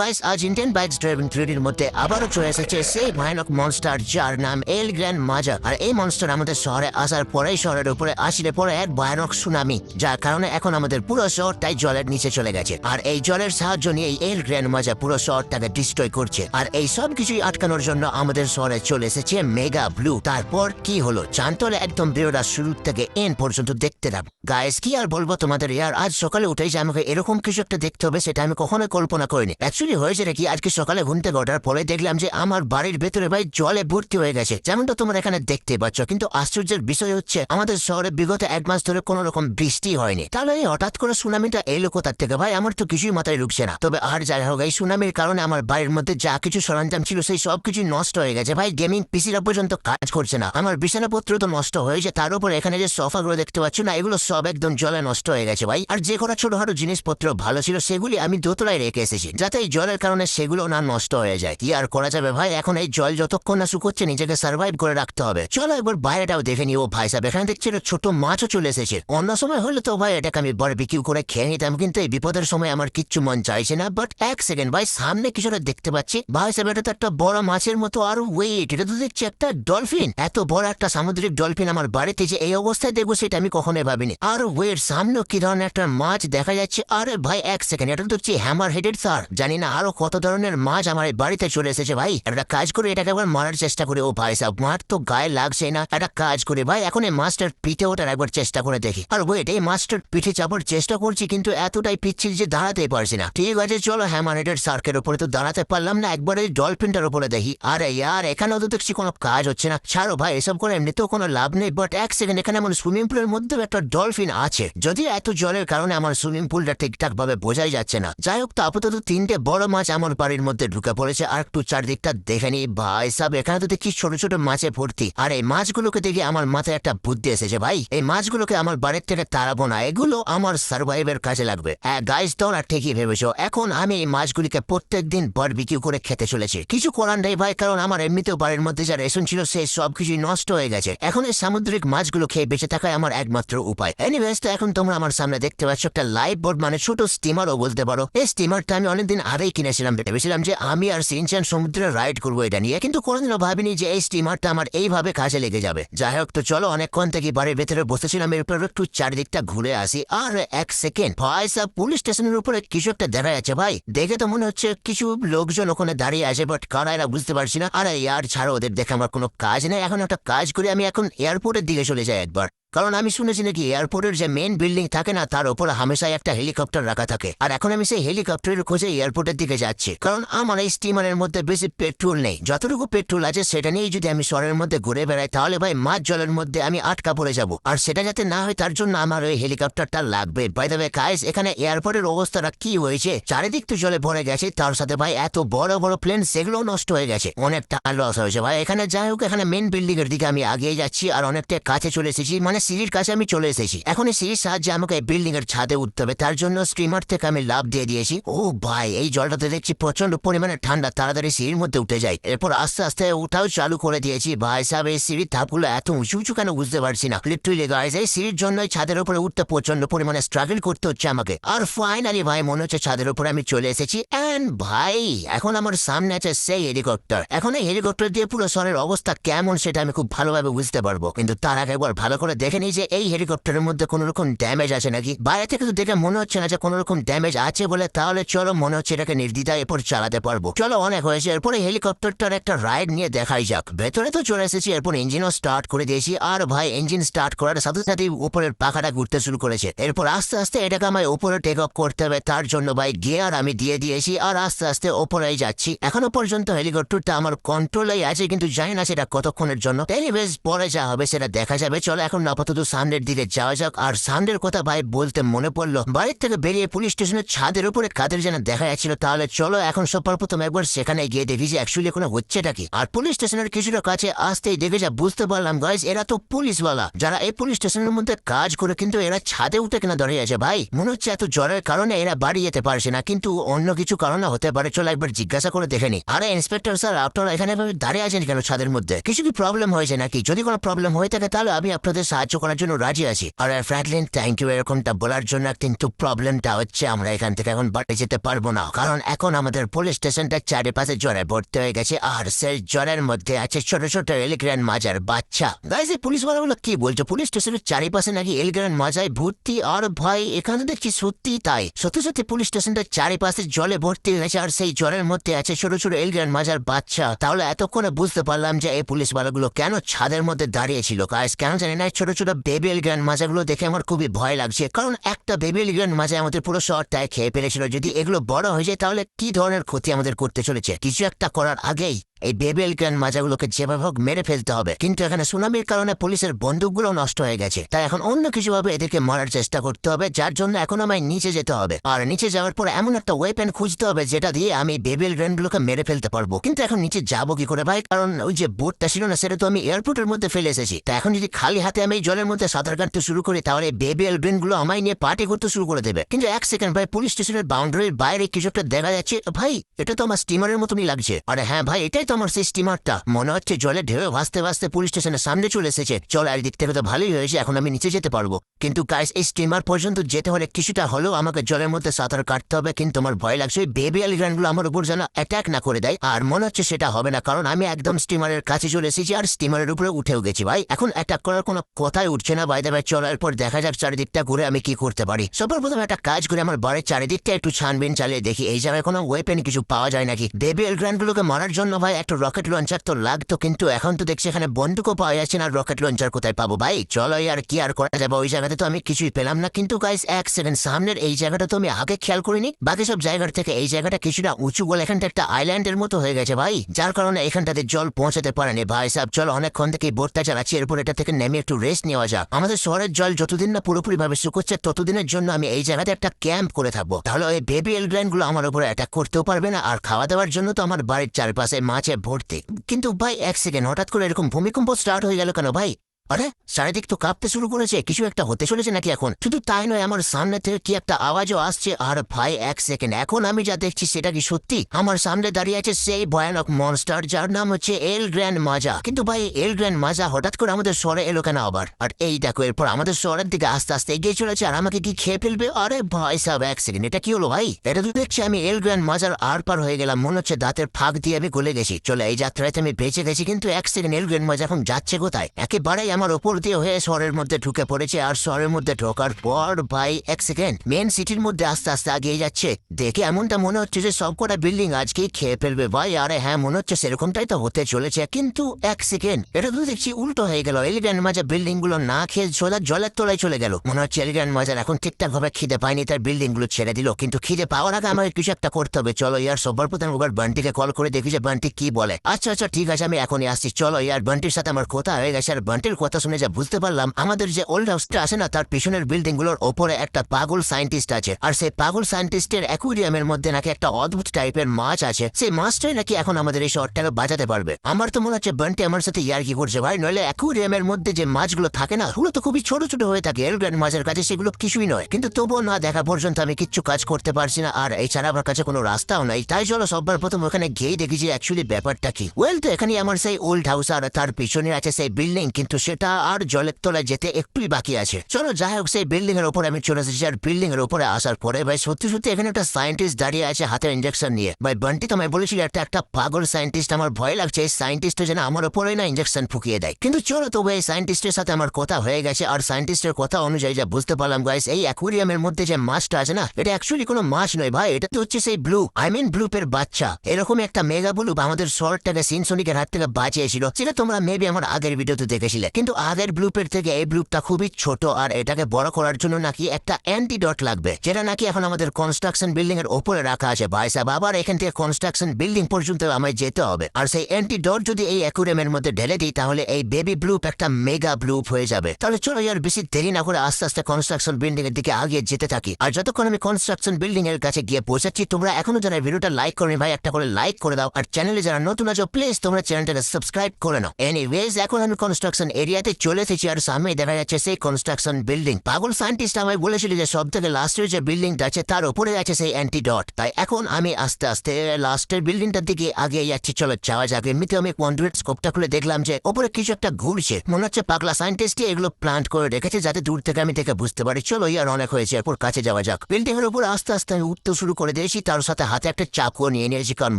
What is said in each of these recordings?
আজ Indian bikes driving থ্রিডির মধ্যে আবারও চলে এসেছে সেই ভয়ানক মনস্টার যার নাম এল গ্র্যান্ড মাজা আর এই মনস্টার আমাদের শহরে আসার পরেই শহরের উপরে আসলে পরে এক ভয়ানক সুনামি যার কারণে এখন আমাদের পুরো শহরটাই জলের নিচে চলে গেছে। আর এই জলের সাহায্য নিয়ে এল গ্র্যান্ড মাজা পুরো শহরটাকে ডিস্ট্রয় করছে। আর এই সব কিছুই আটকানোর জন্য আমাদের শহরে চলে এসেছে মেগা ব্লু তারপর কি হলো? জানতলে একদম বেরোটা শুরু থেকে এন পর্যন্ত দেখতে থাকব গাইস কি আর বলব তোমাদের? ইয়ার আজ সকালে উঠেই যে আমাকে এরকম কিছু একটা দেখতে হবে, সেটা আমি কখনোই কল্পনা করিনি। অ্যাকচুয়ালি হয়েছে নাকি? আজকে সকালে ঘুম থেকে ওঠার পরে দেখলাম যে আমার বাড়ির ভেতরে ভাই জলে ভর্তি হয়ে গেছে। যেমনটা তোমরা এখানে দেখতে পাচ্ছ, কিন্তু আশ্চর্যের বিষয় হচ্ছে আমাদের শহরে বিগত এক মাস ধরে কোনো রকম বৃষ্টি হয়নি। তাহলে এই হঠাৎ করে সুনামিটা এলো কোথার থেকে? ভাই, আমার তো কিছুই মাথায় ঢুকছে না। তবে আর যাই হোক, এই সুনামির কারণে আমার বাড়ির মধ্যে যা কিছু সরঞ্জাম ছিল সেই সব কিছু নষ্ট হয়ে গেছে। ভাই গেমিং পিসিরা পর্যন্ত কাজ করছে না। আমার বিছানাপত্র তো নষ্ট হয়েছে। তার উপর এখানে যে সোফাগুলো দেখতে পাচ্ছ না, এগুলো সব একদম জলে নষ্ট হয়ে গেছে ভাই। আর যে কটা ছোটখাটো জিনিসপত্র ভালো ছিল, সেগুলি আমি দোতলায় রেখে এসেছি, যাতে এই জলের কারণে সেগুলো না নষ্ট হয়ে যায়। কি আর করা যাবে ভাই? এখন এই জল যতক্ষণ না শুকোচ্ছে নিজেকে সার্ভাইভ করে রাখতে হবে। চলো একবার বাইরেটাও দেখে নিও ভাই সাহেব, এখানে দেখছি ছোট মাছও চলে এসেছে। অন্য সময় হলে তো ভাই এটাকে আমি বড় বিক্রি করে খেয়ে নিতাম, কিন্তু এই বিপদের সময় আমার কিচ্ছু মন চাইছে না। বাট এক সেকেন্ড ভাই, সামনে কিছুটা দেখতে পাচ্ছি। ভাই সাহেব, এটা তো একটা বড় মাছের মতো। আর ওয়েট এটা তো দেখছি একটা ডলফিন এত বড় একটা সামুদ্রিক ডলফিন আমার বাড়িতে যে এই অবস্থায় দেখব সেটা আমি কখনোই ভাবিনি। আর ওয়েট সামনে কি ধরনের একটা মাছ দেখা যাচ্ছে? আরে ভাই, এক সেকেন্ড এটা তো হচ্ছে হ্যামার হেডেড স্যার জানি না আরও কত ধরনের মাছ আমার বাড়িতে চলে এসেছে ভাই। একটা কাজ করে এটাকে একবার মারার চেষ্টা করে। ও ভাই সাহেব মার তো গায়ে লাগছে না। একটা কাজ করে ভাই এখন এই মাছটার পিঠে ওঠার একবার চেষ্টা করে দেখি। আর ওয়েট এই মাছটার পিঠে চাপার চেষ্টা করছি, কিন্তু এতটাই পিচ্ছিল যে দাঁড়াতেই পারছি না। ঠিক আছে, চলো হ্যামার সার্কের উপরে তো দাঁড়াতে পারলাম না, একবার এই ডলফিনটার উপরে দেখি। আরে ইয়ার, এখানেও তো দেখছি কোনো কাজ হচ্ছে না। ছাড়ো ভাই, এসব করে এমনিতেও কোনো লাভ নেই বাট এক সেকেন্ড এখানে আমার সুইমিং পুলের মধ্যে একটা ডলফিন আছে। যদি এত জলের কারণে আমার সুইমিং পুলটা ঠিকঠাক ভাবে বোঝাই যাচ্ছে না। যাই হোক, তো আপাতত তিনটে বড় মাছ আমার বাড়ির মধ্যে ঢুকে পড়েছে। আর একটু চারদিকটা দেখে নি। ভাই সাব এখানে তো দেখি ছোট ছোট মাছে ভর্তি। আর এই মাছগুলোকে দেখে আমার মাথায় একটা বুদ্ধি এসেছে ভাই। এই মাছগুলোকে আমার বাড়ির থেকে তাড়াবো না। এগুলো আমার সার্ভাইভের কাজে লাগবে। গাইজ তোরা ঠিকই ভেবেছো। এখন আমি এই মাছগুলিকে প্রত্যেক দিন বারবিকিউ করে খেতে চলেছি। কিছু করার নেই ভাই, কারণ আমার এমনিতেও বাড়ির মধ্যে যা রেশন ছিল সে সব কিছুই নষ্ট হয়ে গেছে। এখন এই সামুদ্রিক মাছগুলো খেয়ে বেঁচে থাকাই আমার একমাত্র উপায়। এনিওয়েজ তো এখন তোমরা আমার সামনে দেখতে পাচ্ছ একটা লাইফ বোর্ড মানে ছোট স্টিমারও বলতে পারো। এই স্টিমারটা আমি অনেকদিন আগেই কিনেছিলাম ভেবেছিলাম যে আমি আর সিনচান সমুদ্রে রাইড করব এটা নিয়ে, কিন্তু কোনোদিনও ভাবিনি যে এই স্টিমারটা আমার এইভাবে কাজে লেগে যাবে। যাই হোক তো চলো অনেকক্ষণ থেকে বাড়ির ভেতরে বসেছিলাম, এরপর একটু চারিদিকটা ঘুরে আসি। আর এক সেকেন্ড ভাই সাহ পুলিশ স্টেশনের উপরে কিছু একটা দেখা যাচ্ছে ভাই। দেখে তো মনে হচ্ছে কিছু লোকজন ওখানে দাঁড়িয়ে আছে বাট কারা এরা বুঝতে পারছি না। আর, ইয়ার ছাড়ো, ওদের দেখে আমার কোনো কাজ নেই। এখন একটা কাজ করে, আমি এখন এয়ারপোর্টের দিকে চলে যাই একবার। কারণ আমি শুনেছি নাকি এয়ারপোর্টের যে মেন বিল্ডিং থাকে না, তার উপর হামেশাই একটা হেলিকপ্টার রাখা থাকে। আর এখন আমি সেই হেলিকপ্টারের খোঁজে এয়ারপোর্টের দিকে যাচ্ছি। কারণ আমার এই স্টিমারের মধ্যে বেশি পেট্রোল নেই। যতটুকু পেট্রোল আছে, সেটা নিয়েই যদি আমি শহরের মধ্যে ঘুরে বেড়াই, তাহলে ভাই মাছ জলের মধ্যে আমি আটকা পড়ে যাব। আর সেটা যাতে না হয়, তার জন্য আমার ওই হেলিকপ্টারটা লাগবে। বাই দেবে কাইস এখানে এয়ারপোর্টের অবস্থাটা কি হয়েছে? চারিদিক তো জলে ভরে গেছে। তার সাথে ভাই এত বড় বড় প্লেন সেগুলোও নষ্ট হয়ে গেছে। অনেকটা লস হয়েছে। ভাই, এখানে যাই হোক, এখানে মেন বিল্ডিং এর দিকে আমি আগিয়ে যাচ্ছি, আর অনেকটা কাছে চলে এসেছি। মানে সিঁড়ির কাছে আমি চলে এসেছি। এখন এই সিঁড়ির সাহায্যে আমাকে বিল্ডিং এর ছাদে উঠতে হবে। তার জন্য স্টিমার থেকে আমি লাভ দিয়ে দিয়েছি। ও ভাই, এই জলটাতে দেখছি প্রচণ্ড পরিমাণে ঠান্ডা। তাড়াতাড়ি সিঁড়ির মধ্যে উঠে যায় এরপর আস্তে আস্তে উঠাও চালু করে দিয়েছি। ভাই সাহেব, এই সিঁড়ির ধাপগুলো এত উঁচু উঁচু কেন বুঝতে পারছি না। লিটারেলি গাইজ এই সিঁড়ির জন্যই ছাদের উপরে উঠতে প্রচণ্ড পরিমাণে স্ট্রাগল করতে হচ্ছে আমাকে। আর ফাইনালি ভাই, মনে হচ্ছে ছাদের উপরে আমি চলে এসেছি। অ্যান্ড ভাই, এখন আমার সামনে আছে সেই হেলিকপ্টার এখন এই হেলিকপ্টার দিয়ে পুরো শহরের অবস্থা কেমন সেটা আমি খুব ভালোভাবে বুঝতে পারব। কিন্তু তার আগে একবার ভালো করে দেখে নিই যে এই হেলিকপ্টারের মধ্যে কোনো রকম ড্যামেজ আছে নাকি। বাইরে থেকে তো দেখে মনে হচ্ছে না যে কোনো রকম ড্যামেজ আছে বলে। তাহলে চলো মনে হচ্ছে এটাকে নির্দ্বিধায় এরপর চালাতে পারব। চলো, অনেক হয়েছে। এরপরে হেলিকপ্টারটার একটা রাইড নিয়ে দেখাই যাক। ভেতরে তো চলে এসেছি। এরপর ইঞ্জিনও স্টার্ট করে দিয়েছি। আর ভাই ইঞ্জিন স্টার্ট করার সাথে সাথে উপরের পাখাটা ঘুরতে শুরু করেছে। এরপর আস্তে আস্তে এটাকে আমায় উপরে টেক অফ করতে হবে। তার জন্য ভাই গিয়ার আমি দিয়ে দিয়েছি। আর আস্তে আস্তে ওপরেই যাচ্ছি। এখনও পর্যন্ত হেলিকপ্টারটা আমার কন্ট্রোলেই আছে, কিন্তু জানি না সেটা কতক্ষণের জন্য। এনিওয়েজ পরে যা হবে সেটা দেখা যাবে। চলো, এখন আপাতত সামনের দিকে যাওয়া যাক। আর সামনের কথা ভাই বলতে মনে পড়ল, বাড়ির থেকে বেরিয়ে পুলিশ স্টেশনের ছাদের উপরে কাদের যেন দেখা যাচ্ছিল। তাহলে চলো এখন সর্বপ্রথম একবার সেখানে গিয়ে দেখি যে অ্যাকচুয়ালি কোনো হচ্ছেটা কি। আর পুলিশ স্টেশনের কিছুটা কাছে আসতেই দেখে যা বুঝতে পারলাম গাইজ এরা তো পুলিশওয়ালা। যারা এই পুলিশ স্টেশনের মধ্যে কাজ করে কিন্তু এরা ছাদে উঠে কিনা দাঁড়িয়ে আছে ভাই? মনে হচ্ছে এত জ্বরের কারণে এরা বাড়ি যেতে পারছে না, কিন্তু অন্য কিছু কারণে হতে পারে। চলো একবার জিজ্ঞাসা করে দেখে নি। আরে ইন্সপেক্টর স্যার আপনারা এখানে দাঁড়িয়ে আছেন কেন ছাদের মধ্যে? কিছু কি প্রবলেম হয়েছে নাকি? যদি কোনো প্রবলেম হয়ে থাকে তাহলে আমি আপনাদের সাহায্য সাহায্য করার জন্য রাজি আছি। আর ফ্র্যাঙ্কলিন থ্যাংক ইউ এরকমটা বলার জন্য কিন্তু প্রবলেমটা হচ্ছে আমরা এখান থেকে এখন বাড়ি যেতে পারব না। কারণ এখন আমাদের পুলিশ স্টেশনটা চারিপাশে জ্বরে ভর্তি হয়ে গেছে আর সেই জ্বরের মধ্যে আছে ছোট ছোট এলিগ্র্যান্ড মাজার বাচ্চা। গাইজ এই পুলিশ বলাগুলো কি বলছো? পুলিশ স্টেশনের চারিপাশে নাকি এলিগ্র্যান্ড মাজায় ভর্তি? আর ভাই, এখানে দেখছি সত্যি তাই? সত্যি সত্যি পুলিশ স্টেশনটা চারিপাশে জলে ভর্তি হয়ে গেছে আর সেই জ্বরের মধ্যে আছে ছোট ছোট এলিগ্র্যান্ড মাজার বাচ্চা। তাহলে এতক্ষণে বুঝতে পারলাম যে এই পুলিশ বালাগুলো কেন ছাদের মধ্যে দাঁড়িয়েছিল গাইজ কেন জানি না ছোট ছোট বেবিলিগান মাছগুলো দেখে আমার খুবই ভয় লাগছে। কারণ একটা বেবিল এলিগ্র্যান্ড মাজা আমাদের পুরো শহরটায় খেয়ে ফেলেছিল। যদি এগুলো বড় হয়ে যায় তাহলে কি ধরনের ক্ষতি আমাদের করতে চলেছে? কিছু একটা করার আগেই এই বেবেল গ্যান মাজাগুলোকে যেভাবে হোক মেরে ফেলতে হবে। কিন্তু এখানে সুনামির কারণে পুলিশের বন্দুকগুলো নষ্ট হয়ে গেছে। তাই এখন অন্য কিছুভাবে এদেরকে মারার চেষ্টা করতে হবে, যার জন্য এখন আমায় নিচে যেতে হবে। আর নিচে যাওয়ার পর এমন একটা ওয়েপেন খুঁজতে হবে, যেটা দিয়ে আমি বেবেল গ্যানগুলোকে মেরে ফেলতে পারব। কিন্তু এখন নিচে যাব কি করে ভাই? কারণ ওই যে বোটটা ছিল না, সেটা তো আমি এয়ারপোর্টের মধ্যে ফেলে এসেছি। তা এখন যদি খালি হাতে আমি জলের মধ্যে সাঁতার কাটতে শুরু করি, তাহলে বেবেল গ্রেনগুলো আমায় নিয়ে পার্টি করতে শুরু করে দেবে। কিন্তু এক সেকেন্ড ভাই পুলিশ স্টেশনের বাউন্ডারির বাইরে কিছু একটা দেখা যাচ্ছে। ভাই, এটা তো আমার স্টিমারের মতনই লাগছে। আরে হ্যাঁ ভাই, এটাই আমার সেই স্টিমারটা মনে হচ্ছে জলে ঢেউ ভাসতে ভাসতে পুলিশ স্টেশনের সামনে চলে এসেছে। চল আর দিক থেকে তো ভালোই হয়েছে, এখন আমি নিচে যেতে পারব। কিন্তু গাইস এই স্টিমার পর্যন্ত যেতে হলে কিছুটা হলেও আমাকে জলের মধ্যে সাঁতার কাটতে হবে, কিন্তু আমার ভয় লাগছে ওই বেবি এলিগ্রানগুলো আমার উপর যেন অ্যাটাক না করে দেয়। আর মনে হচ্ছে সেটা হবে না, কারণ আমি একদম স্টিমারের কাছে চলে এসেছি আর স্টিমারের উপরে উঠেও গেছি ভাই। এখন অ্যাটাক করার কোনো কথাই উঠছে না। বাইরে ভাই চলার পর দেখা যাক চারিদিকটা ঘুরে আমি কি করতে পারি। সবার প্রথমে একটা কাজ করে আমার বাড়ির চারিদিকটা একটু ছানবিন চালিয়ে দেখি। এই জায়গায় কোনো ওয়েপেন কিছু পাওয়া যায় নাকি? বেবি এলগ্রানগুলোকে মারার জন্য ভাই একটা রকেট লঞ্চার তো লাগতো, কিন্তু এখন তো দেখছি এখানে বন্দুকও পাওয়া যাচ্ছে না। রকেট লঞ্চার কোথায় পাবো ভাই? চলো আর কি আর করা যাবে? ওই জায়গাতে তো আমি কিছুই পেলাম না। কিন্তু গাইস এক সেকেন্ড সামনের এই জায়গাটা তো আমি আগে খেয়াল করিনি। বাকি সব জায়গার থেকে এই জায়গাটা কিছুটা উঁচু বলে এখানটা একটা আইল্যান্ডের মতো হয়ে গেছে ভাই। যার কারণে এখানটাতে জল পৌঁছাতে পারেনি ভাই সাহেব। চলো অনেকক্ষণ থেকে বোটটা চালাচ্ছি, এরপর এটা থেকে নেমে একটু রেস্ট নেওয়া যাক। আমাদের শহরের জল যতদিন না পুরোপুরি ভাবে শুকোচ্ছে, ততদিনের জন্য আমি এই জায়গাতে একটা ক্যাম্প করে থাকব। তাহলে ওই বেবি এলগ্রাইনগুলো আমার উপরে অ্যাটাক করতেও পারবে না। আর খাওয়া দাওয়ার জন্য তো আমার বাড়ির চারপাশে মাছে ভর্তি। কিন্তু ভাই এক সেকেন্ড হঠাৎ করে এরকম ভূমিকম্প স্টার্ট হয়ে গেল কেন ভাই? আরে, চারিদিক তো কাঁপতে শুরু করেছে, কিছু একটা হতে চলেছে নাকি এখন? শুধু তাই নয়, আমার সামনে থেকে কি একটা আওয়াজও আসছে? আর ভাই, এক সেকেন্ড, এখন আমি যা দেখছি সেটা কি সত্যি? আমার সামনে দাঁড়িয়ে আছে সেই ভয়ানক মনস্টার যার নাম হচ্ছে এল গ্র্যান্ড মাজা কিন্তু ভাই এল গ্র্যান্ড মাজা হঠাৎ করে আমাদের শহরে এলো কেন আবার? আর এই দেখো, এরপর আমাদের শহরের দিকে আস্তে আস্তে এগিয়ে চলেছে, আর আমাকে কি খেয়ে ফেলবে? আরে ভাই সাহেব, এক সেকেন্ড, এটা কি হলো ভাই? এটা তো দেখছি আমি এল গ্র্যান্ড মাজার আর পার হয়ে গেলাম, মনে হচ্ছে দাঁতের ফাঁক দিয়ে আমি গলে গেছি। চলে, এই যাত্রাতে আমি বেঁচে গেছি, কিন্তু এক সেকেন্ড এল গ্র্যান্ড মাজা এখন যাচ্ছে কোথায়? একেবারেই আমার ওপর দিয়ে হয়ে শহরের মধ্যে ঢুকে পড়েছে আর শহরের মধ্যে ঢোকার পর ভাই, এক সেকেন্ড মেন সিটির মধ্যে আস্তে আস্তে আগিয়ে যাচ্ছে। দেখে এমনটা মনে হচ্ছে যে সবকটা বিল্ডিং আজকেই খেয়ে ফেলবে ভাই। আরে হ্যাঁ মনে হচ্ছে সেরকমটাই তো হতে চলেছে। কিন্তু এক সেকেন্ড এটা তো দেখছি উল্টো হয়ে গেল। এলিগ্যান্ড মাজার বিল্ডিংগুলো না খেয়ে সোজা জলের তলায় চলে গেল। মনে হচ্ছে এলিগ্যান্ড মাজার এখন ঠিকঠাক ভাবে খিদে পায়নি তার বিল্ডিংগুলো ছেড়ে দিল। কিন্তু খিদে পাওয়ার আগে আমাকে কিছু একটা করতে হবে। চলো ইয়ার সবার প্রথম ওবার বান্টিকে কল করে দেখি যে বান্টি কি বলে। আচ্ছা আচ্ছা ঠিক আছে, আমি এখনই আসছি। চলো ইয়ার বান্টির সাথে আমার কথা হয়ে গেছে। আর বান্টির কথা শুনে যা বুঝতে পারলাম, আমাদের যে ওল্ড হাউসটা আছে না, তার পিছনের বিল্ডিংগুলোর ওপরে একটা পাগল সায়েন্টিস্ট আছে। আর সেই পাগল সায়েন্টিস্টের অ্যাকুরিয়ামের মধ্যে নাকি একটা অদ্ভুত টাইপের মাছ আছে। সেই মাছটাই নাকি এখন আমাদের এই শহরটাকে বাঁচাতে পারবে। আমার তো মনে হচ্ছে বান্টি আমার সাথে ইয়ার কি করছে ভাই? নইলে অ্যাকুরিয়ামের মধ্যে যে মাছগুলো থাকে না, ওগুলো তো খুবই ছোট ছোট হয়ে থাকে। এলগ্রেন মাছের কাছে সেগুলো কিছুই নয়। কিন্তু তবুও না দেখা পর্যন্ত আমি কিচ্ছু কাজ করতে পারছি না। আর এছাড়া আমার কাছে কোনো রাস্তাও নাই। তাই চলো সবার প্রথম ওখানে গিয়ে দেখি যে অ্যাকচুয়ালি ব্যাপারটা কি। ওয়েল তো এখানে আমার সেই ওল্ড হাউস আর তার পিছনে আছে সেই বিল্ডিং কিন্তু সেটা আর জলের তলায় যেতে একটুই বাকি আছে। চলো, যাই হোক, সেই বিল্ডিং এর উপরে আমি চলে এসেছি। আর বিল্ডিং এর উপরে আসার পরে, ভাই, সত্যি সত্যি এখানে একটা সায়েন্টিস্ট দাঁড়িয়ে আছে হাতে ইঞ্জেকশন নিয়ে। ভাই, বান্টি তোমায় বলেছিল, একটা একটা পাগল সায়েন্টিস্ট, আমার ভয় লাগছে, এই সায়েন্টিস্ট যেন আমার উপরে না ইঞ্জেকশন ফুকিয়ে দেয়। কিন্তু চলো তবু এই সায়েন্টিস্টের সাথে আমার কথা হয়ে গেছে, আর সায়েন্টিস্টের কথা অনুযায়ী যা বুঝতে পারলাম গাইস এই অ্যাকুরিয়ামের মধ্যে যে মাছটা আছে না, এটা অ্যাকচুয়ালি কোনো মাছ নয়, ভাই, এটা তো হচ্ছে সেই ব্লু আই মিন ব্লুপের বাচ্চা। এরকম একটা মেগা ব্লুপ আমাদের শহরটাকে সিনসনিকের হাত থেকে বাঁচিয়েছিল সেটা তোমরা মেবি আমার আগের ভিডিওতে দেখেছিলে। কিন্তু আগের ব্লুপের থেকে এই ব্লুপটা খুবই ছোট, আর এটাকে বড় করার জন্য নাকি একটা অ্যান্টিডট লাগবে, যেটা নাকি এখন আমাদের কনস্ট্রাকশন বিল্ডিং এর উপরে রাখা আছে, ভাই সাহেব আবার এখান থেকে কনস্ট্রাকশন বিল্ডিং পর্যন্ত আমায় যেতে হবে। আর সেই অ্যান্টিডট যদি এই অ্যাকুরিয়ামের মধ্যে ঢেলে দিই, তাহলে এই বেবি ব্লুপ একটা মেগা ব্লুপ হয়ে যাবে। তাহলে চলো আর বেশি দেরি না করে আস্তে আস্তে কনস্ট্রাকশন বিল্ডিং এর দিকে আগিয়ে যেতে থাকি। আর যতক্ষণ আমি কনস্ট্রাকশন বিল্ডিং এর কাছে গিয়ে পৌঁছাচ্ছি, তোমরা এখনও যারা ভিডিওটা লাইক করনি ভাই, একটা করে লাইক করে দাও। আর চ্যানেলে যারা নতুন আছো প্লিজ তোমরা চ্যানেলটাকে সাবস্ক্রাইব করে নাও। এনিওয়েজ এখন আমি কনস্ট্রাকশন এরিয়া এরিয়াতে চলে এসেছি আর সামনে দেখা যাচ্ছে সেই কনস্ট্রাকশন বিল্ডিং পাগল সায়েন্টিস্ট আমায় বলেছিল যে সব থেকে লাস্টের যে বিল্ডিংটা আছে, তার উপরে আছে সেই অ্যান্টিডট তাই এখন আমি আস্তে আস্তে লাস্টের বিল্ডিংটার দিকে আগিয়ে যাচ্ছি। চলো যাওয়া যাক। এমনিতে আমি কন্ডুয়েট স্কোপটা খুলে দেখলাম যে ওপরে কিছু একটা ঘুরছে। মনে হচ্ছে পাগলা সায়েন্টিস্টই এগুলো প্লান্ট করে রেখেছে যাতে দূর থেকে আমি থেকে বুঝতে পারি। চলো ইয়ার অনেক হয়েছে, এরপর কাছে যাওয়া যাক। বিল্ডিং এর উপর আস্তে আস্তে আমি উঠতে শুরু করে দিয়েছি। তার সাথে হাতে একটা চাকুও নিয়ে নিয়েছি, কারণ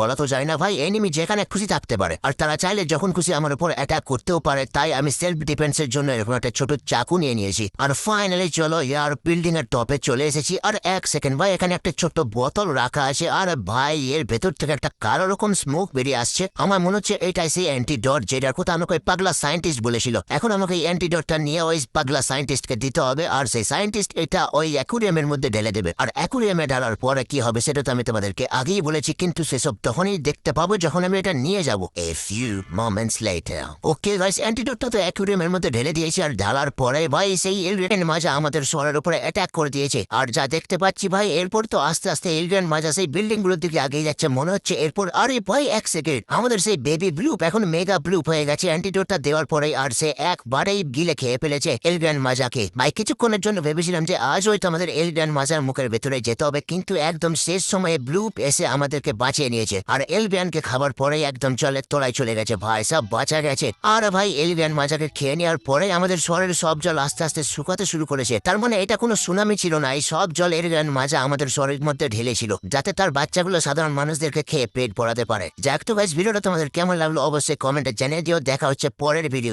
বলা তো যায় না ভাই এনিমি যেখানে খুশি থাকতে পারে। আর তারা চাইলে যখন খুশি আমার উপর অ্যাটাক করতেও পারে, তাই আমি সেলফ ডিফেন্সের জন্য এরকম একটা ছোট চাকু নিয়ে নিয়েছি। আর ফাইনালি চলো ইয়ার বিল্ডিং এর টপে চলে এসেছি। আর এক সেকেন্ড ভাই, এখানে একটা ছোট্ট বোতল রাখা আছে। আর ভাই, এর ভেতর থেকে একটা কালো রকম স্মোক বেরিয়ে আসছে। আমার মনে হচ্ছে এটাই সেই অ্যান্টিডট যেটার কথা আমাকে ওই পাগলা সায়েন্টিস্ট বলেছিল। এখন আমাকে এই অ্যান্টিডটটা নিয়ে ওই পাগলা সায়েন্টিস্টকে দিতে হবে। আর সেই সায়েন্টিস্ট এটা ওই অ্যাকুরিয়ামের মধ্যে ঢেলে দেবে। আর অ্যাকুরিয়ামে ঢালার পরে কি হবে সেটা তো আমি তোমাদেরকে আগেই বলেছি, কিন্তু সেসব তখনই দেখতে পাবো যখন আমি এটা নিয়ে যাব। A few moments later okay guys অ্যান্টিডটটা তো অ্যাকুরিয়ামের মধ্যে ঢেলে দিয়েছি আর ঢালার পরে ভাই, সেই এলিয়েন মাজা আমাদের শহরের উপরে অ্যাটাক করে দিয়েছে। আর যা দেখতে পাচ্ছি ভাই, এরপর তো আস্তে আস্তে এলিয়েন মাজা সেই বিল্ডিংগুলোর দিকে আগিয়ে যাচ্ছে, মনে হচ্ছে এরপর, আরে ভাই, এক সেকেন্ড আমাদের সেই বেবি ব্লুপ এখন মেগা ব্লুপ হয়ে গেছে। অ্যান্টিডোটটা দেওয়ার পরে আর সে একবারেই গিলে খেয়ে ফেলেছে এলিয়েন মাজাকে। ভাই, কিছুক্ষণের জন্য ভেবেছিলাম যে আজ হয়তো আমাদের এলিয়েন মাজার মুখের ভেতরে যেতে হবে, কিন্তু একদম শেষ সময়ে ব্লুপ এসে আমাদেরকে বাঁচিয়ে নিয়েছে। আর এলভিয়ানকে খাবার পরেই একদম চলে তোলায় চলে গেছে। ভাই, সব বাঁচা গেছে। আর ভাই এলিভিয়ান মাজাকে খেয়ে নেওয়ার পরে আমাদের শহরের সব জল আস্তে আস্তে শুকাতে শুরু করেছে। তার মানে এটা কোনো সুনামি ছিল না। এই সব জল এলিভিয়ান মাজা আমাদের শহরের মধ্যে ঢেলে ছিল যাতে তার বাচ্চাগুলো সাধারণ মানুষদেরকে খেয়ে পেট পড়াতে পারে। যাক তো ভাই ভিডিওটা তোমাদের কেমন লাগল অবশ্যই কমেন্টে জানিয়ে দিও। দেখা হচ্ছে পরের ভিডিও